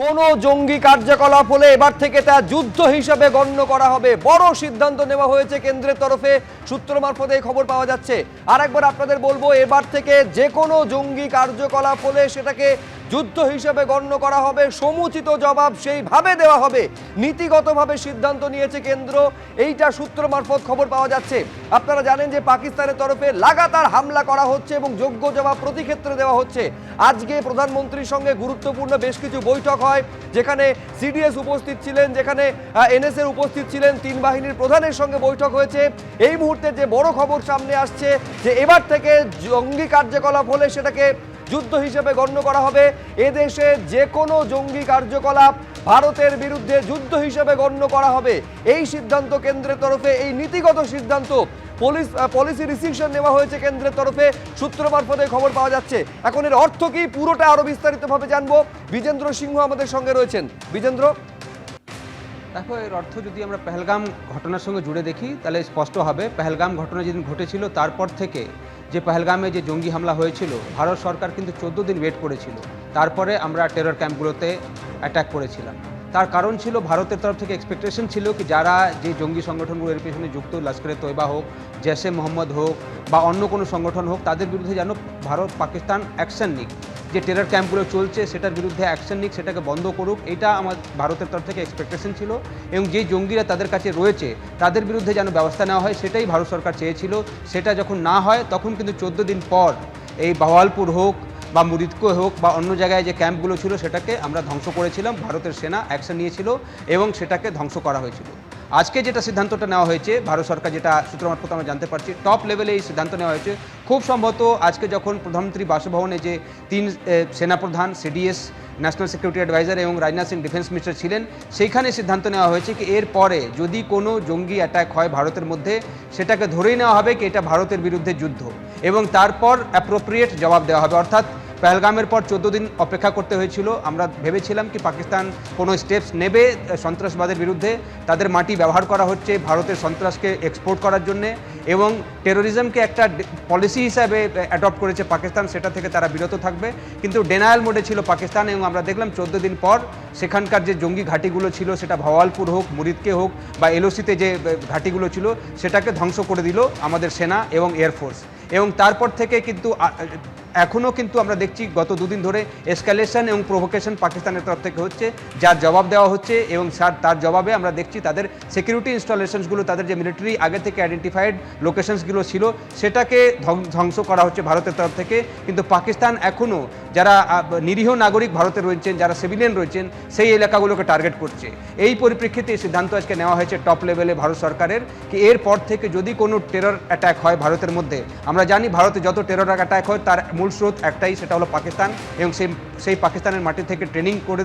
কোনো জঙ্গি কার্যকলাপ হলে এবার থেকে তা যুদ্ধ হিসাবে গণ্য করা হবে। বড় সিদ্ধান্ত নেওয়া হয়েছে কেন্দ্রের তরফে। সূত্র মারফতে এই খবর পাওয়া যাচ্ছে। আর একবার আপনাদের বলব, এবার থেকে যে কোনো জঙ্গি কার্যকলাপ হলে সেটাকে যুদ্ধ হিসেবে গণ্য করা হবে, সমুচিত জবাব সেইভাবে দেওয়া হবে। নীতিগতভাবে সিদ্ধান্ত নিয়েছে কেন্দ্র। এইটা সূত্র মারফত খবর পাওয়া যাচ্ছে। আপনারা জানেন যে পাকিস্তানের তরফে লাগাতার হামলা করা হচ্ছে এবং যোগ্য জবাব প্রতি ক্ষেত্রে দেওয়া হচ্ছে। আজকে প্রধানমন্ত্রীর সঙ্গে গুরুত্বপূর্ণ বেশ কিছু বৈঠক হয়, যেখানে সিডিএস উপস্থিত ছিলেন, যেখানে এনএসএর উপস্থিত ছিলেন, তিন বাহিনীর প্রধানের সঙ্গে বৈঠক হয়েছে। এই মুহূর্তে যে বড় খবর সামনে আসছে, যে এবার থেকে জঙ্গি কার্যকলাপ হলে সেটাকে যুদ্ধ হিসেবে গণ্য করা হবে। এদেশে যে কোনো জঙ্গি কার্যকলাপ ভারতের বিরুদ্ধে যুদ্ধ হিসেবে গণ্য করা হবে। এই সিদ্ধান্ত কেন্দ্রের তরফে, এই নীতিগত সিদ্ধান্ত পুলিশ পলিসি ডিসিশন নেওয়া হয়েছে কেন্দ্রের তরফে। সূত্র মারফতে খবর পাওয়া যাচ্ছে, এখন এর অর্থ কি পুরোটা আরও বিস্তারিতভাবে জানব। বিজেন্দ্র সিংহ আমাদের সঙ্গে রয়েছেন। বিজেন্দ্র? দেখো, এর অর্থ যদি আমরা পেহেলগাম ঘটনার সঙ্গে জুড়ে দেখি, তাহলে স্পষ্ট হবে। পেহেলগাম ঘটনা যেদিন ঘটেছিল, তারপর থেকে যে পহলগামে যে জঙ্গি হামলা হয়েছিল, ভারত সরকার কিন্তু চোদ্দ দিন ওয়েট করেছিল। তারপরে আমরা টেরর ক্যাম্পগুলোতে অ্যাটাক করেছিলাম। তার কারণ ছিল ভারতের তরফ থেকে এক্সপেকটেশন ছিল কি যারা যে জঙ্গি সংগঠনগুলো এর পেছনে যুক্ত, লস্করে তৈবা হোক জেসে মোহাম্মদ হোক বা অন্য কোনো সংগঠন হোক, তাদের বিরুদ্ধে যেন ভারত পাকিস্তান অ্যাকশন নিক। যে টেরার ক্যাম্পগুলো চলছে, সেটার বিরুদ্ধে অ্যাকশন নিক, সেটাকে বন্ধ করুক, এটা আমার ভারতের তরফ থেকে এক্সপেকটেশন ছিল এবং যে জঙ্গিরা তাদের কাছে রয়েছে, তাদের বিরুদ্ধে যেন ব্যবস্থা নেওয়া হয়, সেটাই ভারত সরকার চেয়েছিল। সেটা যখন না হয়, তখন কিন্তু চোদ্দ দিন পর এই বাওয়ালপুর হোক বা মুরিদকো হোক বা অন্য জায়গায় যে ক্যাম্পগুলো ছিল, সেটাকে আমরা ধ্বংস করেছিলাম। ভারতের সেনা অ্যাকশন নিয়েছিল এবং সেটাকে ধ্বংস করা হয়েছিল। আজকে যেটা সিদ্ধান্তটা নেওয়া হয়েছে, ভারত সরকার যেটা সূত্র মারফত আমরা জানতে পারছি টপ লেভেলে এই সিদ্ধান্ত নেওয়া হয়েছে। খুব সম্ভবত আজকে যখন প্রধানমন্ত্রী বাসভবনে যে তিন সেনাপ্রধান সিডিএস ন্যাশনাল সিকিউরিটি অ্যাডভাইজার এবং রাজনাথ সিং ডিফেন্স মিনিস্টার ছিলেন, সেইখানে সিদ্ধান্ত নেওয়া হয়েছে কি এর পরে যদি কোনো জঙ্গি অ্যাটাক হয় ভারতের মধ্যে, সেটাকে ধরেই নেওয়া হবে কি এটা ভারতের বিরুদ্ধে যুদ্ধ এবং তারপর অ্যাপ্রোপ্রিয়েট জবাব দেওয়া হবে। অর্থাৎ পেহেলগামের পর চোদ্দ দিন অপেক্ষা করতে হয়েছিল। আমরা ভেবেছিলাম কি পাকিস্তান কোনো স্টেপস নেবে সন্ত্রাসবাদের বিরুদ্ধে। তাদের মাটি ব্যবহার করা হচ্ছে ভারতের সন্ত্রাসকে এক্সপোর্ট করার জন্য এবং টেরোরিজমকে একটা পলিসি হিসাবে অ্যাডপ্ট করেছে পাকিস্তান, সেটা থেকে তারা বিরত থাকবে। কিন্তু ডেনায়াল মোডে ছিল পাকিস্তান এবং আমরা দেখলাম চোদ্দ দিন পর সেখানকার যে জঙ্গি ঘাঁটিগুলো ছিল, সেটা ভাওয়ালপুর হোক, মুরিদকে হোক বা এলওসিতে যে ঘাঁটিগুলো ছিল, সেটাকে ধ্বংস করে দিল আমাদের সেনা এবং এয়ারফোর্স এবং তারপর থেকে কিন্তু এখনও কিন্তু আমরা দেখছি গত দুদিন ধরে এসকালেশন এবং প্রভোকেশন পাকিস্তানের তরফ থেকে হচ্ছে, যার জবাব দেওয়া হচ্ছে এবং তার জবাবে আমরা দেখছি তাদের সিকিউরিটি ইনস্টলেশনসগুলো তাদের যে মিলিটারি আগে থেকে আইডেন্টিফাইড লোকেশনসগুলো ছিল, সেটাকে ধ্বং- ধ্বংস করা হচ্ছে ভারতের তরফ থেকে। কিন্তু পাকিস্তান এখনও যারা নিরীহ নাগরিক ভারতে রয়েছেন, যারা সিভিলিয়ান রয়েছেন, সেই এলাকাগুলোকে টার্গেট করছে। এই পরিপ্রেক্ষিতে এই সিদ্ধান্ত আজকে নেওয়া হয়েছে টপ লেভেলে ভারত সরকারের কি এরপর থেকে যদি কোনো টেরর অ্যাটাক হয় ভারতের মধ্যে, আমরা জানি ভারতে যত টেরর অ্যাটাক হয় তার মূল স্রোত একটাই, সেটা হলো পাকিস্তান এবং সেই সেই পাকিস্তানের মাটি থেকে ট্রেনিং করে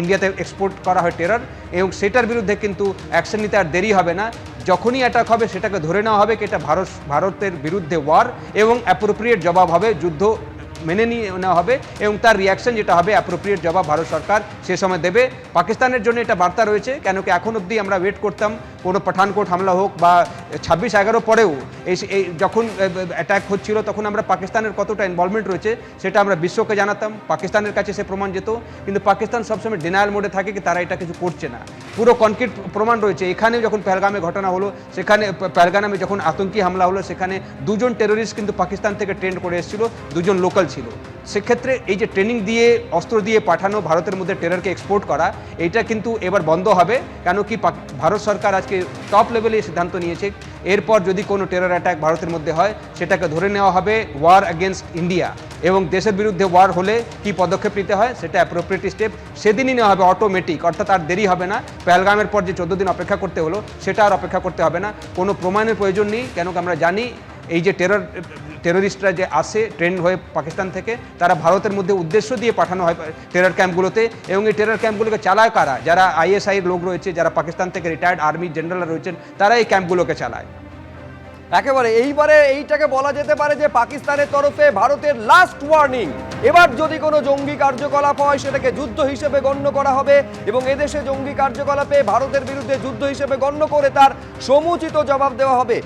ইন্ডিয়াতে এক্সপোর্ট করা হয় টেরর এবং সেটার বিরুদ্ধে কিন্তু অ্যাকশন নিতে আর দেরি হবে না। যখনই অ্যাটাক হবে সেটাকে ধরে নেওয়া হবে কি এটা ভারত, ভারতের বিরুদ্ধে ওয়ার এবং অ্যাপ্রোপ্রিয়েট জবাব হবে যুদ্ধ মেনে নিয়ে নেওয়া হবে এবং তার রিয়াকশন যেটা হবে অ্যাপ্রোপ্রিয়েট জবাব ভারত সরকার সে সময় দেবে। পাকিস্তানের জন্য এটা বার্তা রয়েছে, কেন কি এখন অবধি আমরা ওয়েট করতাম, কোনো পাঠানকোট হামলা হোক বা ছাব্বিশ এগারো পরেও এই যখন অ্যাটাক হচ্ছিল, তখন আমরা পাকিস্তানের কতটা ইনভলভমেন্ট রয়েছে সেটা আমরা বিশ্বকে জানাতাম, পাকিস্তানের কাছে সে প্রমাণ যেত। কিন্তু পাকিস্তান সবসময় ডিনায়াল মোডে থাকে কি তারা এটা কিছু করছে না। পুরো কনক্রিট প্রমাণ রয়েছে। এখানে যখন পেহলগামে ঘটনা হলো, সেখানে পেহলগামে যখন আতঙ্কি হামলা হলো, সেখানে দুজন টেরোরিস্ট কিন্তু পাকিস্তান থেকে ট্রেন্ড করে এসেছিল, দুজন লোকাল ছিল। সেক্ষেত্রে এই যে ট্রেনিং দিয়ে, অস্ত্র দিয়ে পাঠানো, ভারতের মধ্যে টেরারকে এক্সপোর্ট করা এটা কিন্তু এবার বন্ধ হবে। কেন কি ভারত সরকার আজকে টপ লেভেলে সিদ্ধান্ত নিয়েছে। এরপর যদি কোনো টেরার অ্যাটাক ভারতের মধ্যে হয়, সেটাকে ধরে নেওয়া হবে ওয়ার অ্যাগেনস্ট ইন্ডিয়া এবং দেশের বিরুদ্ধে ওয়ার হলে কি পদক্ষেপ নিতে হয়, সেটা অ্যাপ্রোপ্রিয়েট স্টেপ সেদিনই নেওয়া হবে অটোমেটিক অর্থাৎ আর দেরি হবে না। পেহেলগামের পর যে চোদ্দ দিন অপেক্ষা করতে হলো, সেটা আর অপেক্ষা করতে হবে না। কোনো প্রমাণের প্রয়োজন নেই কেন আমরা জানি এই যে টেরর টেররিস্টরা যে আসে ট্রেন্ড হয়ে পাকিস্তান থেকে, তারা ভারতের মধ্যে উদ্দেশ্য দিয়ে পাঠানো হয় টেরর ক্যাম্পগুলোতে এবং এই টেরর ক্যাম্পগুলোকে চালায় কারা? যারা আইএসআইয়ের লোক রয়েছে, যারা পাকিস্তান থেকে রিটায়ার্ড আর্মি জেনারেলরা রয়েছেন, তারা এই ক্যাম্পগুলোকে চালায়। একেবারে, এইবারে এইটাকে বলা যেতে পারে যে পাকিস্তানের তরফে ভারতের লাস্ট ওয়ার্নিং এবার যদি কোনো জঙ্গি কার্যকলাপ হয়, সেটাকে যুদ্ধ হিসেবে গণ্য করা হবে এবং এদেশে জঙ্গি কার্যকলাপে ভারতের বিরুদ্ধে যুদ্ধ হিসেবে গণ্য করে তার সমুচিত জবাব দেওয়া হবে।